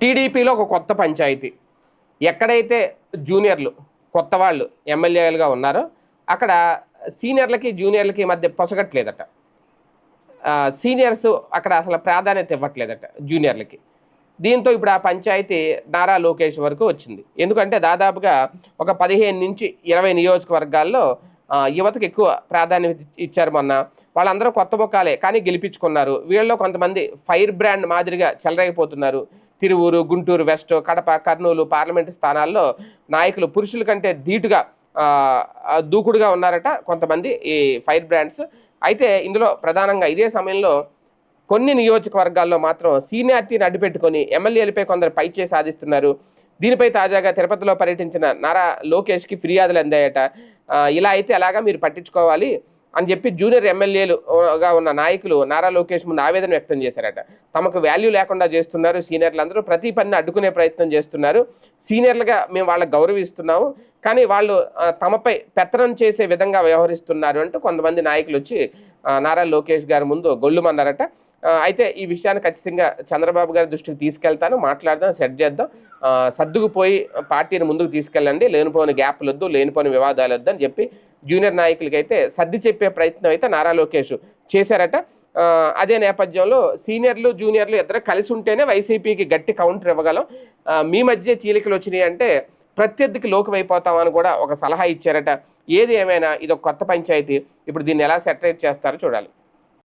టీడీపీలో ఒక కొత్త పంచాయతీ. ఎక్కడైతే జూనియర్లు కొత్త వాళ్ళు ఎమ్మెల్యేలుగా ఉన్నారో అక్కడ సీనియర్లకి జూనియర్లకి మధ్య పొసగట్లేదట. సీనియర్స్ అక్కడ అసలు ప్రాధాన్యత ఇవ్వట్లేదట జూనియర్లకి. దీంతో ఇప్పుడు ఆ పంచాయతీ నారా లోకేష్ వరకు వచ్చింది. ఎందుకంటే దాదాపుగా ఒక పదిహేను నుంచి ఇరవై నియోజకవర్గాల్లో యువతకు ఎక్కువ ప్రాధాన్యత ఇచ్చారు మొన్న. వాళ్ళందరూ కొత్త ముఖాలే కానీ గెలిపించుకున్నారు. వీళ్ళలో కొంతమంది ఫైర్ బ్రాండ్ మాదిరిగా చెలరైపోతున్నారు తిరువూరు గుంటూరు వెస్ట్ కడప కర్నూలు పార్లమెంటు స్థానాల్లో నాయకులు పురుషుల కంటే ధీటుగా దూకుడుగా ఉన్నారట కొంతమంది ఈ ఫైర్ బ్రాండ్స్. అయితే ఇందులో ప్రధానంగా ఇదే సమయంలో కొన్ని నియోజకవర్గాల్లో మాత్రం సీనియారిటీని అడ్డుపెట్టుకొని ఎమ్మెల్యేలపై కొందరు పైచే సాధిస్తున్నారు. దీనిపై తాజాగా తిరుపతిలో పర్యటించిన నారా లోకేష్కి ఫిర్యాదులు అందాయట. ఇలా అయితే ఎలాగా మీరు పట్టించుకోవాలి? అని చెప్పి జూనియర్ ఎమ్మెల్యేలుగా ఉన్న నాయకులు నారా లోకేష్ ముందు ఆవేదన వ్యక్తం చేశారట. తమకు వాల్యూ లేకుండా చేస్తున్నారు సీనియర్లు అందరూ ప్రతి పనిని అడ్డుకునే ప్రయత్నం చేస్తున్నారు. సీనియర్లుగా మేము వాళ్ళకి గౌరవిస్తున్నాము కానీ వాళ్ళు తమపై పెత్తనం చేసే విధంగా వ్యవహరిస్తున్నారు అంటూ కొంతమంది నాయకులు వచ్చి నారా లోకేష్ గారి ముందు గొల్లుమన్నారట. అయితే ఈ విషయాన్ని ఖచ్చితంగా చంద్రబాబు గారి దృష్టికి తీసుకెళ్తాను మాట్లాడదాం సెట్ చేద్దాం. సర్దుకుపోయి పార్టీని ముందుకు తీసుకెళ్ళండి లేనిపోని గ్యాప్లు వద్దు లేనిపోని వివాదాలు వద్దు అని చెప్పి జూనియర్ నాయకులకైతే సర్ది చెప్పే ప్రయత్నం అయితే నారా లోకేష్ చేశారట. అదే నేపథ్యంలో సీనియర్లు జూనియర్లు ఇద్దరు కలిసి ఉంటేనే వైసీపీకి గట్టి కౌంటర్ ఇవ్వగలం. మీ మధ్య చీలికలు వచ్చినాయి అంటే ప్రత్యర్థికి లోకమైపోతామని కూడా ఒక సలహా ఇచ్చారట. ఏది ఏమైనా ఇది ఒక కొత్త పంచాయతీ. ఇప్పుడు దీన్ని ఎలా సెటరేట్ చేస్తారో చూడాలి.